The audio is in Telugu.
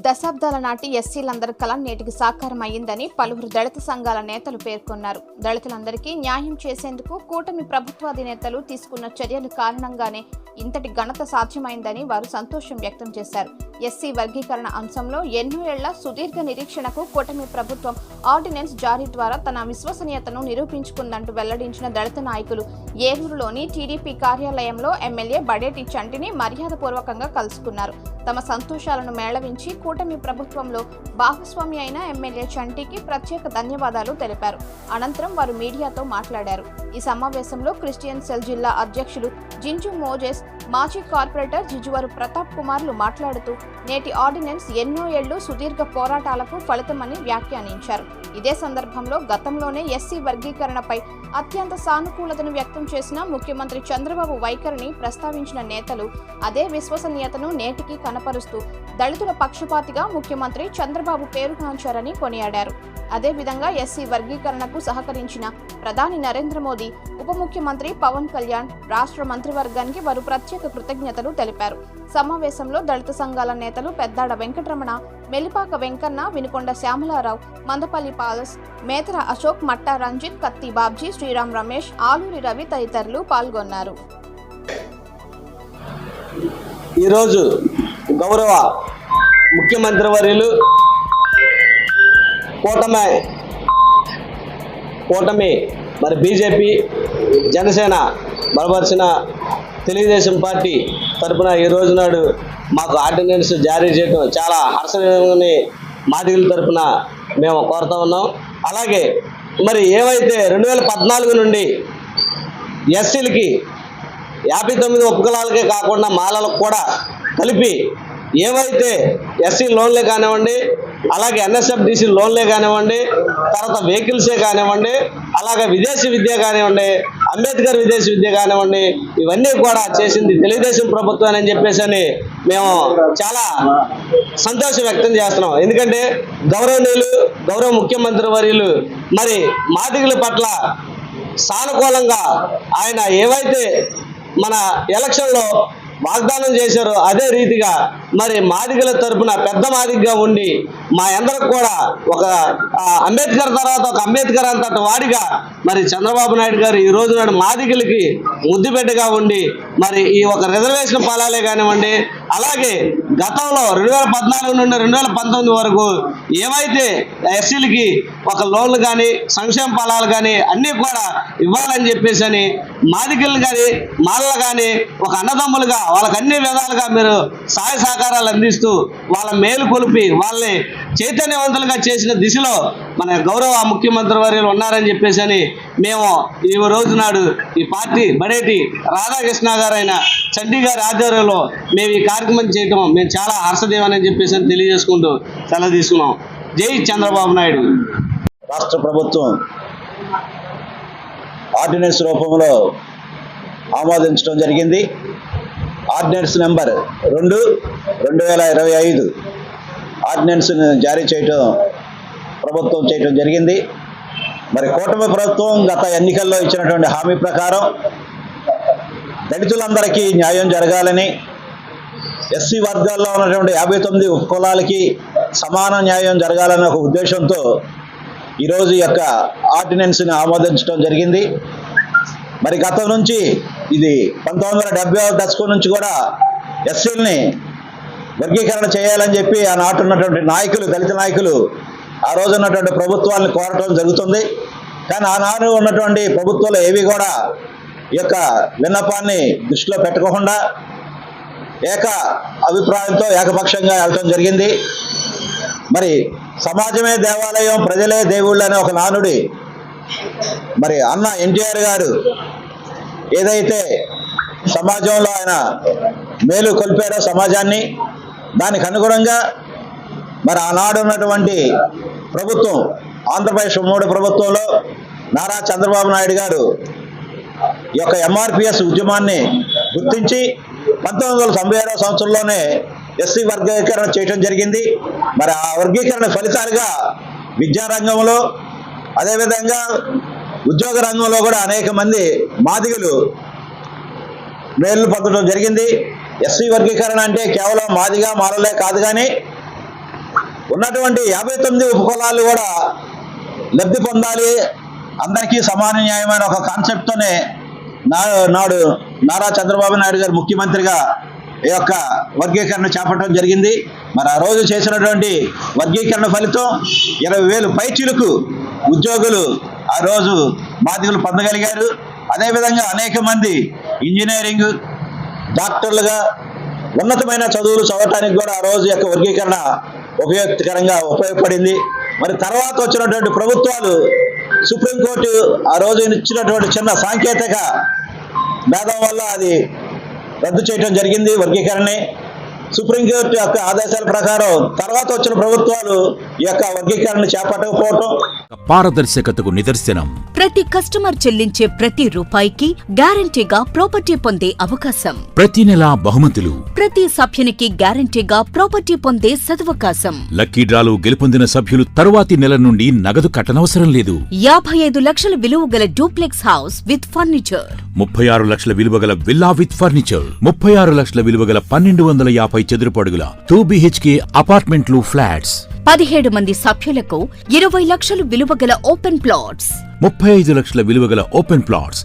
దశాబ్దాల నాటి ఎస్సీలందరి కల నేటికి సాకారం అయ్యిందని పలువురు దళిత సంఘాల నేతలు పేర్కొన్నారు. దళితులందరికీ న్యాయం చేసేందుకు కూటమి ప్రభుత్వాధినేతలు తీసుకున్న చర్యల కారణంగానే ఇంతటి ఘనత సాధ్యమైందని వారు సంతోషం వ్యక్తం చేశారు. ఎస్సీ వర్గీకరణ అంశంలో ఎన్నో ఏళ్ళ సుదీర్ఘ నిరీక్షణకు కూటమి ప్రభుత్వం ఆర్డినెన్స్ జారీ ద్వారా తన విశ్వసనీయతను నిరూపించుకుందంటూ వెల్లడించిన దళిత నాయకులు ఏలూరులోని టీడీపీ కార్యాలయంలో ఎమ్మెల్యే బడేటి చంటిని మర్యాదపూర్వకంగా కలుసుకున్నారు. తమ సంతోషాలను మేళవించి కూటమి ప్రభుత్వంలో భాగస్వామి అయిన ఎమ్మెల్యే చంటికి ప్రత్యేక ధన్యవాదాలు తెలిపారు. అనంతరం వారు మీడియాతో మాట్లాడారు. ఈ సమావేశంలో క్రిస్టియన్ సెల్ జిల్లా అధ్యక్షులు జింజు మోజెస్ మాజీ కార్పొరేటర్ జిజువారు ప్రతాప్ కుమార్లు మాట్లాడుతూ నేటి ఆర్డినెన్స్ ఎన్నో ఏళ్ళు సుదీర్ఘ పోరాటాలకు ఫలితమని వ్యాఖ్యానించారు. ఇదే సందర్భంలో గతంలోనే ఎస్సీ వర్గీకరణపై అత్యంత సానుకూలతను వ్యక్తం చేసిన ముఖ్యమంత్రి చంద్రబాబు వైఖరిని ప్రస్తావించిన నేతలు అదే విశ్వసనీయతను నేటికి కనపరుస్తూ దళితుల పక్షపాతిగా ముఖ్యమంత్రి చంద్రబాబు పేరుగాంచారని కొనియాడారు. అదేవిధంగా ఎస్సీ వర్గీకరణకు సహకరించిన ప్రధాని నరేంద్ర మోదీ ఉప ముఖ్యమంత్రి పవన్ కళ్యాణ్ రాష్ట్ర మంత్రివర్గానికి వారు ప్రత్యేక కృతజ్ఞతలు తెలిపారు. సమావేశంలో దళిత సంఘాల నేతలు పెద్దాడ వెంకటరమణ మెలిపాక వెంకన్న వినుకొండ శ్యామలారావు మందపల్లి పాలస్ మేతర అశోక్ మట్టా రంజిత్ కత్తి బాబ్జీ శ్రీరామ్ రమేష్ ఆలూరి రవి తదితరులు పాల్గొన్నారు. ఈరోజు గౌరవ ముఖ్యమంత్రి వర్యులు కూటమి కూటమి మరి బీజేపీ జనసేన బలపరిచిన తెలుగుదేశం పార్టీ తరపున ఈ రోజు నాడు మాకు ఆర్డినెన్స్ జారీ చేయడం చాలా హర్షణీయమని మాదిగుల తరపున మేము కోరుతా ఉన్నాం. అలాగే మరి ఏవైతే రెండు వేల పద్నాలుగు నుండి ఎస్సీలకి యాభై తొమ్మిది ఉపకులాలకే కాకుండా మాలలకు కూడా కలిపి ఏవైతే ఎస్సీ లోన్లే కానివ్వండి అలాగే ఎన్ఎస్ఎఫ్డిసి లోన్లే కానివ్వండి తర్వాత వెహికల్సే కానివ్వండి అలాగే విదేశీ విద్య కానివ్వండి అంబేద్కర్ విదేశీ విద్య కానివ్వండి ఇవన్నీ కూడా చేసింది తెలుగుదేశం ప్రభుత్వం అని చెప్పేసి అని మేము చాలా సంతోషం వ్యక్తం చేస్తున్నాం. ఎందుకంటే గౌరవనీయులు గౌరవ ముఖ్యమంత్రి వర్యులు మరి మాదిగుల పట్ల సానుకూలంగా ఆయన ఏవైతే మన ఎలక్షన్లో వాగ్దానం చేశారో అదే రీతిగా మరి మాదిగల తరపున పెద్ద మాదిగగా ఉండి మా అందరికి కూడా ఒక అంబేద్కర్ తర్వాత ఒక అంబేద్కర్ అంతటి వాడిగా మరి చంద్రబాబు నాయుడు గారు ఈ రోజు నాడు మాదిగలకి ముద్దుబిడ్డగా ఉండి మరి ఈ ఒక రిజర్వేషన్ ఫలాలే కానివ్వండి అలాగే గతంలో రెండు వేల పద్నాలుగు నుండి రెండు వేల పంతొమ్మిది వరకు ఏవైతే ఎస్సీలకి ఒక లోన్లు కానీ సంక్షేమ ఫలాలు కానీ అన్నీ కూడా ఇవ్వాలని చెప్పేసి అని మాదికలు కానీ మాలలు కానీ ఒక అన్నదమ్ములుగా వాళ్ళకి అన్ని విధాలుగా మీరు సహాయ సహకారాలు అందిస్తూ వాళ్ళ మేలు కొలిపి వాళ్ళని చైతన్యవంతులుగా చేసిన దిశలో మన గౌరవ ముఖ్యమంత్రి వర్యులు ఉన్నారని చెప్పేసి అని మేము ఈ రోజు నాడు ఈ పార్టీ బడేటి రాధాకృష్ణ గారైన చండీ గారి ఆధ్వర్యంలో మేము ఈ కార్యక్రమం చేయటం మేము చాలా హర్షదేవని చెప్పేసి అని తెలియజేసుకుంటూ సెలవు తీసుకున్నాం. జై చంద్రబాబు నాయుడు. రాష్ట్ర ప్రభుత్వం ఆర్డినెన్స్ రూపంలో ఆమోదించడం జరిగింది. ఆర్డినెన్స్ నెంబర్ రెండు రెండు వేల ఇరవై ఐదు. ఆర్డినెన్స్ జారీ చేయటం ప్రభుత్వం చేయటం జరిగింది. మరి కూటమి ప్రభుత్వం గత ఎన్నికల్లో ఇచ్చినటువంటి హామీ ప్రకారం దళితులందరికీ న్యాయం జరగాలని ఎస్సీ వర్గాల్లో ఉన్నటువంటి యాభై తొమ్మిది ఉపకులాలకి సమాన న్యాయం జరగాలనే ఒక ఉద్దేశంతో ఈరోజు యొక్క ఆర్డినెన్స్ని ఆమోదించడం జరిగింది. మరి గతం నుంచి ఇది పంతొమ్మిది వందల నుంచి కూడా ఎస్సీలని వర్గీకరణ చేయాలని చెప్పి ఆనాటి ఉన్నటువంటి నాయకులు దళిత నాయకులు ఆ రోజు ఉన్నటువంటి ప్రభుత్వాలను కోరటం జరుగుతుంది. కానీ ఆనాడు ఉన్నటువంటి ప్రభుత్వాలు ఏవి కూడా ఈ యొక్క విన్నపాన్ని దృష్టిలో పెట్టకుండా ఏక అభిప్రాయంతో ఏకపక్షంగా వెళ్ళటం జరిగింది. మరి సమాజమే దేవాలయం ప్రజలే దేవుళ్ళు అనే ఒక నానుడి మరి అన్న ఎన్టీఆర్ గారు ఏదైతే సమాజంలో ఆయన మేలు కొలిపారో సమాజాన్ని దానికి అనుగుణంగా మరి ఆనాడు ఉన్నటువంటి ప్రభుత్వం ఆంధ్రప్రదేశ్ ఉమ్మడి ప్రభుత్వంలో నారా చంద్రబాబు నాయుడు గారు ఈ యొక్క ఎంఆర్పిఎస్ ఉద్యమాన్ని గుర్తించి పంతొమ్మిది వందల తొంభై ఆరో సంవత్సరంలోనే ఎస్సీ వర్గీకరణ చేయడం జరిగింది. మరి ఆ వర్గీకరణ ఫలితాలుగా విద్యారంగంలో అదేవిధంగా ఉద్యోగ రంగంలో కూడా అనేక మంది మాదిగలు మేలు పొందడం జరిగింది. ఎస్సీ వర్గీకరణ అంటే కేవలం మాదిగా మారలే కాదు కానీ ఉన్నటువంటి యాభై తొమ్మిది ఉపకులాలు కూడా లబ్ధి పొందాలి. అందరికీ సమాన న్యాయమైన ఒక కాన్సెప్ట్తోనే నా నాడు నారా చంద్రబాబు నాయుడు గారు ముఖ్యమంత్రిగా ఈ యొక్క వర్గీకరణ చేపట్టడం జరిగింది. మరి ఆ రోజు చేసినటువంటి వర్గీకరణ ఫలితం ఇరవై వేలు పైచిలుకు ఉద్యోగులు ఆ రోజు బాధ్యతలు పొందగలిగారు. అదేవిధంగా అనేక మంది ఇంజనీరింగ్ డాక్టర్లుగా ఉన్నతమైన చదువులు చదవటానికి కూడా ఆ రోజు యొక్క వర్గీకరణ ఉపయోగకరంగా ఉపయోగపడింది. మరి తర్వాత వచ్చినటువంటి ప్రభుత్వాలు సుప్రీంకోర్టు ఆ రోజు ఇచ్చినటువంటి చిన్న సాంకేతిక భేదం వల్ల అది రద్దు చేయడం జరిగింది వర్గీకరణని. సుప్రీంకోర్టు యొక్క ఆదేశాల ప్రకారం తర్వాత వచ్చిన ప్రభుత్వాలు ఈ యొక్క వర్గీకరణ చేపట్టకపోవటం. పారదర్శకతకు నిదర్శనం. ప్రతి కస్టమర్ చెల్లించే ప్రతి రూపాయికి గ్యారంటీగా ప్రాపర్టీ పొందే అవకాశం. ప్రతి నెలా బహుమతులు. ప్రతి సభ్యునికి గ్యారంటీగా ప్రాపర్టీ పొందే సదవకాశం. లక్కీ డ్రాలో గెలుపొందిన సభ్యులు తరువాతి నెల నుండి నగదు కట్టనవసరం లేదు. యాభై ఐదు లక్షల విలువ గల డూప్లెక్స్ హౌస్ విత్ ఫర్నిచర్. ముప్పై ఆరు లక్షల విలువగల విల్లా విత్ ఫర్నిచర్. ముప్పై ఆరు లక్షల విలువగల పన్నెండు వందల యాభై చదురపు అడుగుల టూ బిహెచ్కే అపార్ట్మెంట్లు ఫ్లాట్స్. పదిహేడు మంది సభ్యులకు ఇరవై లక్షలు విలువ గల ఓపెన్ ప్లాట్స్. ముప్పై ఐదు లక్షల విలువగల ఓపెన్ ప్లాట్స్.